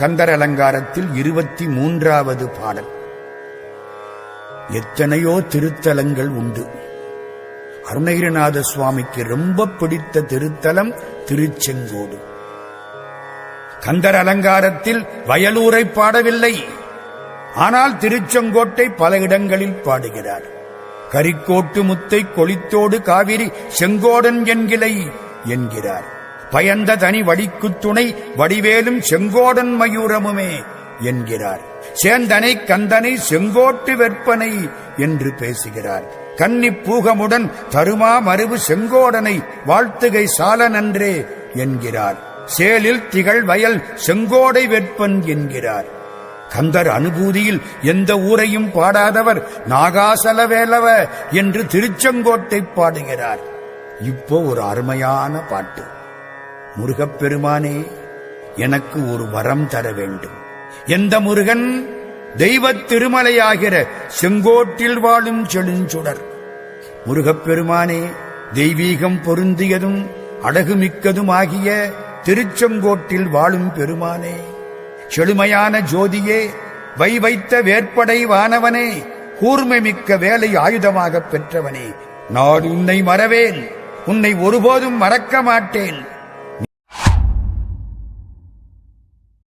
கந்தர் அலங்காரத்தில் இருபத்தி மூன்றாவது பாடல். எத்தனையோ திருத்தலங்கள் உண்டு. அருணகிரிநாத சுவாமிக்கு ரொம்ப பிடித்த திருத்தலம் திருச்செங்கோடு. கந்தர் அலங்காரத்தில் வயலூரை பாடவில்லை. ஆனால் திருச்செங்கோட்டை பல இடங்களில் பாடுகிறார். கரிக்கோட்டு முத்தை கொளித்தோடு காவிரி செங்கோடன் என்கிலை என்கிறார். பயந்த தனி வடிக்குத் துணை வடிவேலும் செங்கோடன் மயூரமுமே என்கிறார். சேந்தனை கந்தனை செங்கோட்டு வெற்பனை என்று பேசுகிறார். கன்னி பூகமுடன் தருமா மருவு செங்கோடனை வாழ்த்துகை சால நன்றே என்கிறார். சேலில் திகழ் வயல் செங்கோடை வெற்பன் என்கிறார். கந்தர் அனுபூதியில் எந்த ஊரையும் பாடாதவர் நாகாசல வேலவ என்று திருச்செங்கோட்டை பாடுகிறார். இப்போ ஒரு அருமையான பாட்டு. முருகப்பெருமானே எனக்கு ஒரு வரம் தர வேண்டும். எந்த முருகன் தெய்வத் திருமலையாகிற செங்கோட்டில் வாழும் செழுஞ்சுடர். முருகப்பெருமானே தெய்வீகம் பொருந்தியதும் அழகுமிக்கதுமாகிய திருச்செங்கோட்டில் வாழும் பெருமானே செழுமையான ஜோதியே வை வைத்த வேற்படை வானவனே கூர்மை மிக்க வேலை ஆயுதமாகப் பெற்றவனே நான் உன்னை மறவேன் உன்னை ஒருபோதும் மறக்க மாட்டேன்